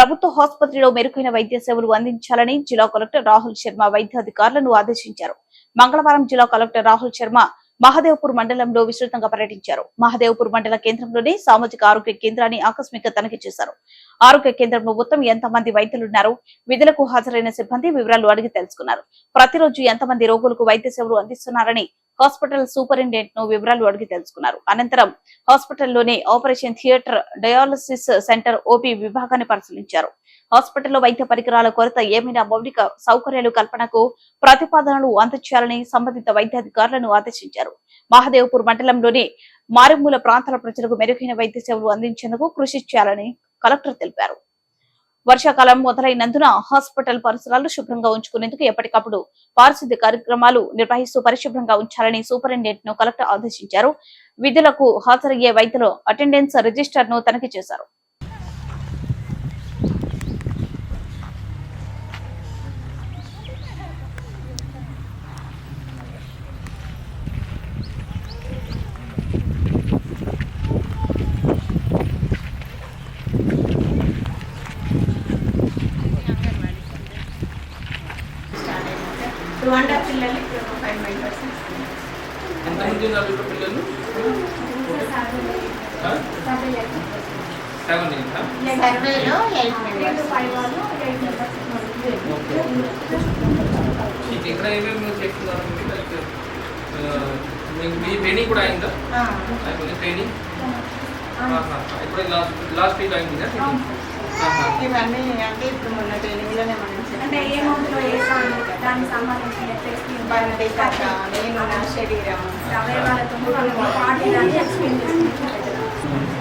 ప్రభుత్వ ఆసుపత్రిలో మెరుగైన వైద్య సేవలు అందించాలని జిల్లా కలెక్టర్ రాహుల్ శర్మ వైద్యాధికారులను ఆదేశించారు. మంగళవారం జిల్లా కలెక్టర్ రాహుల్ శర్మ మహదేవ్పూర్ మండలంలో విస్తృతంగా పర్యటించారు. మహదేవ్పూర్ మండల కేంద్రంలోని సామాజిక ఆరోగ్య కేంద్రాన్ని ఆకస్మిక తనిఖీ చేశారు. ఆరోగ్య కేంద్రంలో మొత్తం ఎంతమంది వైద్యులున్నారు? విధులకు హాజరైన సిబ్బంది వివరాలు అడిగి తెలుసుకున్నారు. ప్రతిరోజు ఎంతమంది రోగులకు వైద్య సేవలు అందిస్తున్నారని హాస్పిటల్ సూపరింటెండెంట్ను వివరాలు అడిగి తెలుసుకున్నారు. అనంతరం హాస్పిటల్లోని operation theatre dialysis centre OP విభాగాన్ని పరిశీలించారు. హాస్పిటల్లో వైద్య పరికరాల కొరత ఏమైనా మౌలిక సౌకర్యాలు కల్పనకు ప్రతిపాదనలు అందచేయాలని సంబంధిత వైద్యాధికారులను ఆదేశించారు. మహదేవ్పూర్ మండలంలోని మారుమూల ప్రాంతాల ప్రజలకు మెరుగైన వైద్య సేవలు అందించేందుకు కృషి చేయాలని కలెక్టర్ తెలిపారు. వర్షాకాలం మొదలైనందున హాస్పిటల్ పరిసరాలు శుభ్రంగా ఉంచుకునేందుకు ఎప్పటికప్పుడు పారిశుద్ధ్య కార్యక్రమాలు నిర్వహిస్తూ పరిశుభ్రంగా ఉంచాలని సూపరింటెండెంట్ను కలెక్టర్ ఆదేశించారు. విధులకు హాజరయ్యే వైద్యులు అటెండెన్స్ రిజిస్టర్ను తనిఖీ చేశారు. టూ అండ్ హాఫ్ పిల్లలు ఇప్పుడు ఒక ఫైవ్ మెంబర్స్ ఎంతమంది ఉన్నారు ఇప్పుడు పిల్లలు? ఆ? సెవెన్ ఇంకా సర్వేలో ఎయిట్ మెంబర్స్ మీకు ఎక్కడ ఏమేమి చేస్తున్నారు? మీకు మీ ట్రైనింగ్ కూడా అయిందా? అయిపోయింది ట్రైనింగ్ ఇప్పుడు లాస్ట్ లాస్ట్ వీక్ అయింది ఇవన్నీ అంటే ఇప్పుడు మొన్న ట్రైనింగ్లోనే మనం అంటే ఏ మందులో ఏ సాంగ్ దానికి సంబంధించిన నేను నా శరీరం. అవయవాలతో పాటు ఎక్స్ప్లెయిన్ చేస్తుంది